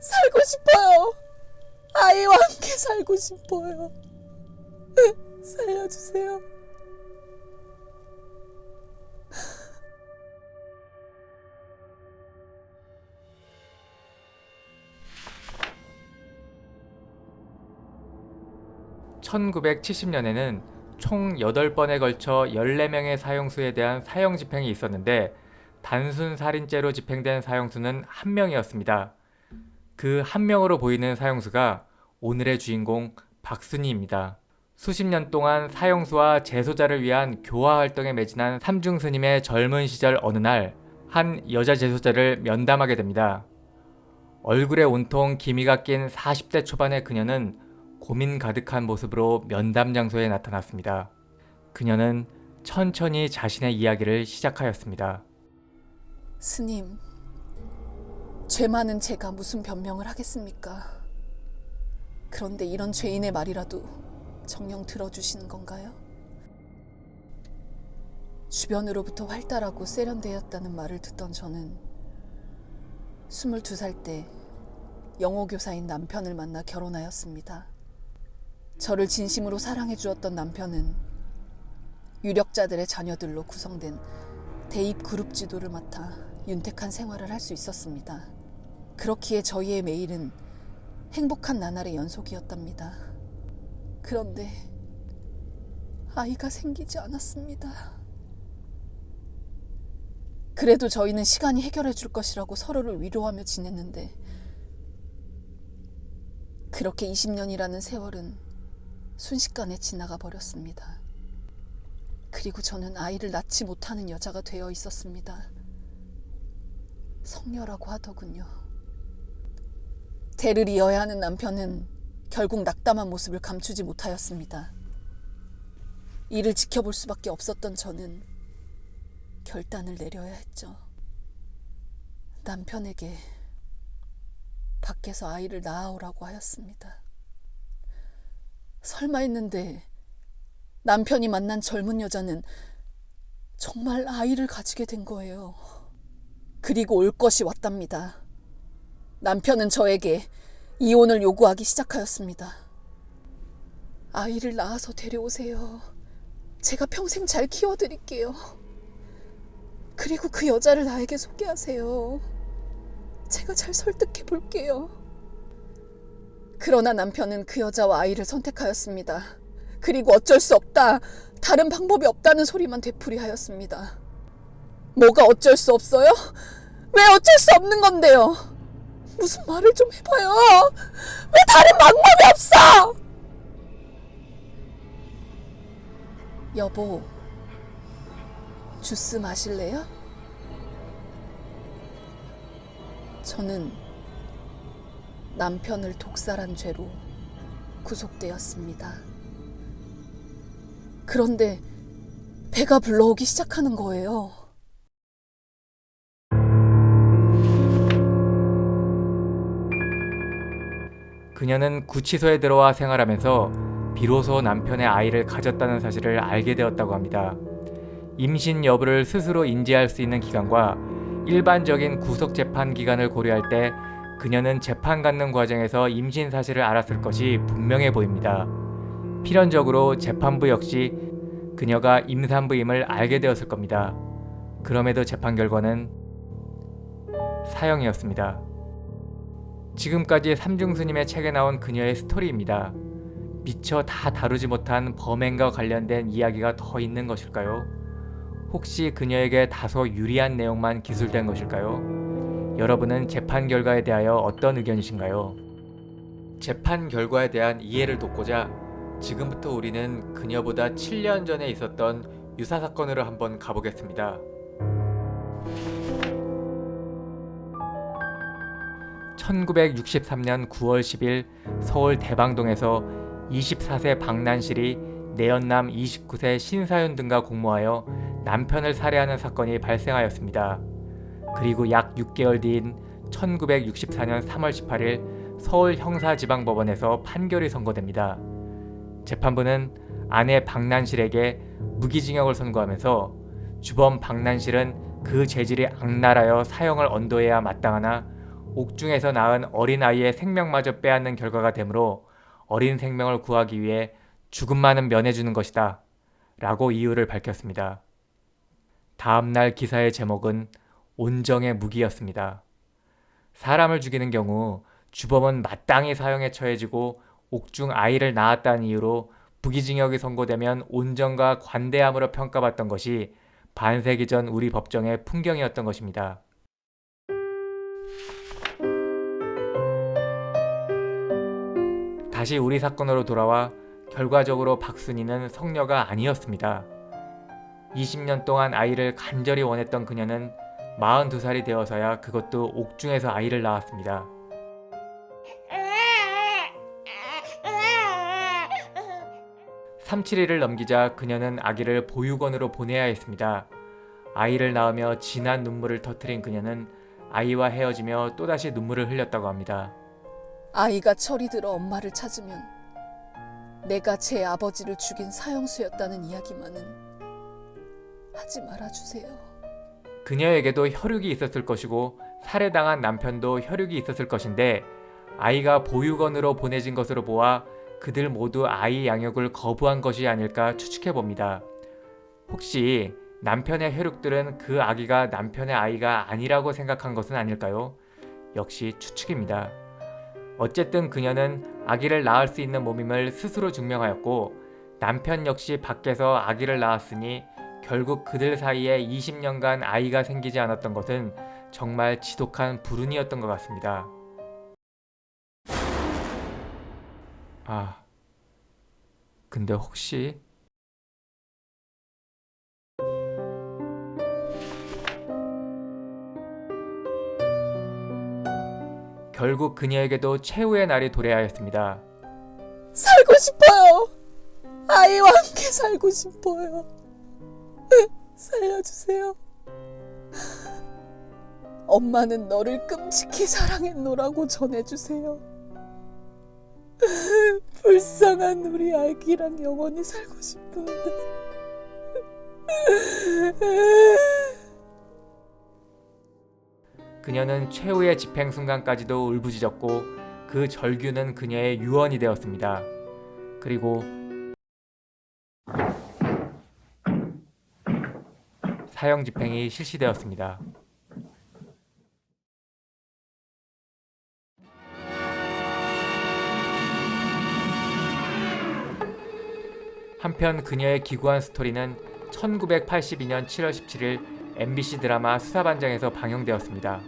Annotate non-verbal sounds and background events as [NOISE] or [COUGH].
살고 싶어요. 아이와 함께 살고 싶어요. [LAUGHS] 살려주세요. (1970년에는) 총 8번에 걸쳐 14명의 사형수에 대한 사형 집행이 있었는데 단순 살인죄로 집행된 사형수는 한 명이었습니다. 그 한 명으로 보이는 사형수가 오늘의 주인공 박순희입니다. 수십 년 동안 사형수와 재소자를 위한 교화 활동에 매진한 삼중 스님의 젊은 시절 어느 날 한 여자 재소자를 면담하게 됩니다. 얼굴에 온통 기미가 낀 40대 초반의 그녀는 고민 가득한 모습으로 면담 장소에 나타났습니다. 그녀는 천천히 자신의 이야기를 시작하였습니다. 스님, 죄 많은 제가 무슨 변명을 하겠습니까? 그런데 이런 죄인의 말이라도 정녕 들어주시는 건가요? 주변으로부터 활달하고 세련되었다는 말을 듣던 저는 22살 때 영어 교사인 남편을 만나 결혼하였습니다. 저를 진심으로 사랑해 주었던 남편은 유력자들의 자녀들로 구성된 대입 그룹 지도를 맡아 윤택한 생활을 할 수 있었습니다. 그렇기에 저희의 매일은 행복한 나날의 연속이었답니다. 그런데 아이가 생기지 않았습니다. 그래도 저희는 시간이 해결해 줄 것이라고 서로를 위로하며 지냈는데 그렇게 20년이라는 세월은 순식간에 지나가 버렸습니다. 그리고 저는 아이를 낳지 못하는 여자가 되어 있었습니다. 성녀라고 하더군요. 대를 이어야 하는 남편은 결국 낙담한 모습을 감추지 못하였습니다. 이를 지켜볼 수밖에 없었던 저는 결단을 내려야 했죠. 남편에게 밖에서 아이를 낳아오라고 하였습니다. 설마 했는데 남편이 만난 젊은 여자는 정말 아이를 가지게 된 거예요. 그리고 올 것이 왔답니다. 남편은 저에게 이혼을 요구하기 시작하였습니다. 아이를 낳아서 데려오세요. 제가 평생 잘 키워드릴게요. 그리고 그 여자를 나에게 소개하세요. 제가 잘 설득해 볼게요. 그러나 남편은 그 여자와 아이를 선택하였습니다. 그리고 어쩔 수 없다. 다른 방법이 없다는 소리만 되풀이하였습니다. 뭐가 어쩔 수 없어요? 왜 어쩔 수 없는 건데요? 무슨 말을 좀 해봐요. 왜 다른 방법이 없어? 여보, 주스 마실래요? 저는 남편을 독살한 죄로 구속되었습니다. 그런데 배가 불러오기 시작하는 거예요. 그녀는 구치소에 들어와 생활하면서 비로소 남편의 아이를 가졌다는 사실을 알게 되었다고 합니다. 임신 여부를 스스로 인지할 수 있는 기간과 일반적인 구속 재판 기간을 고려할 때 그녀는 재판 갖는 과정에서 임신 사실을 알았을 것이 분명해 보입니다. 필연적으로 재판부 역시 그녀가 임산부임을 알게 되었을 겁니다. 그럼에도 재판 결과는 사형이었습니다. 지금까지 삼중스님의 책에 나온 그녀의 스토리입니다. 미처 다 다루지 못한 범행과 관련된 이야기가 더 있는 것일까요? 혹시 그녀에게 다소 유리한 내용만 기술된 것일까요? 여러분은 재판 결과에 대하여 어떤 의견이신가요? 재판 결과에 대한 이해를 돕고자 지금부터 우리는 그녀보다 7년 전에 있었던 유사 사건으로 한번 가보겠습니다. 1963년 9월 10일 서울 대방동에서 24세 박난실이 내연남 29세 신사윤 등과 공모하여 남편을 살해하는 사건이 발생하였습니다. 그리고 약 6개월 뒤인 1964년 3월 18일 서울 형사지방법원에서 판결이 선고됩니다. 재판부는 아내 박난실에게 무기징역을 선고하면서 주범 박난실은 그 재질이 악랄하여 사형을 언도해야 마땅하나 옥중에서 낳은 어린 아이의 생명마저 빼앗는 결과가 되므로 어린 생명을 구하기 위해 죽음만은 면해주는 것이다. 라고 이유를 밝혔습니다. 다음날 기사의 제목은 온정의 무기였습니다. 사람을 죽이는 경우 주범은 마땅히 사형에 처해지고 옥중 아이를 낳았다는 이유로 무기징역이 선고되면 온정과 관대함으로 평가받던 것이 반세기 전 우리 법정의 풍경이었던 것입니다. 다시 우리 사건으로 돌아와 결과적으로 박순희는 성녀가 아니었습니다. 20년 동안 아이를 간절히 원했던 그녀는 42살이 되어서야 그것도 옥중에서 아이를 낳았습니다. 37일을 넘기자 그녀는 아기를 보육원으로 보내야 했습니다. 아이를 낳으며 진한 눈물을 터뜨린 그녀는 아이와 헤어지며 또다시 눈물을 흘렸다고 합니다. 아이가 철이 들어 엄마를 찾으면 내가 제 아버지를 죽인 사형수였다는 이야기만은 하지 말아주세요. 그녀에게도 혈육이 있었을 것이고 살해당한 남편도 혈육이 있었을 것인데 아이가 보육원으로 보내진 것으로 보아 그들 모두 아이 양육을 거부한 것이 아닐까 추측해 봅니다. 혹시 남편의 혈육들은 그 아기가 남편의 아이가 아니라고 생각한 것은 아닐까요? 역시 추측입니다. 어쨌든 그녀는 아기를 낳을 수 있는 몸임을 스스로 증명하였고 남편 역시 밖에서 아기를 낳았으니 결국 그들 사이에 20년간 아이가 생기지 않았던 것은 정말 지독한 불운이었던 것 같습니다. 아, 근데 혹시 결국 그녀에게도 최후의 날이 도래하였습니다. 살고 싶어요. 아이와 함께 살고 싶어요. 살려주세요. 엄마는 너를 끔찍히 사랑했노라고 전해주세요. 불쌍한 우리 아기랑 영원히 살고 싶은데. 그녀는 최후의 집행 순간까지도 울부짖었고 그 절규는 그녀의 유언이 되었습니다. 그리고 사형 집행이 실시되었습니다. 한편 그녀의 기구한 스토리는 1982년 7월 17일 MBC 드라마 수사반장에서 방영되었습니다.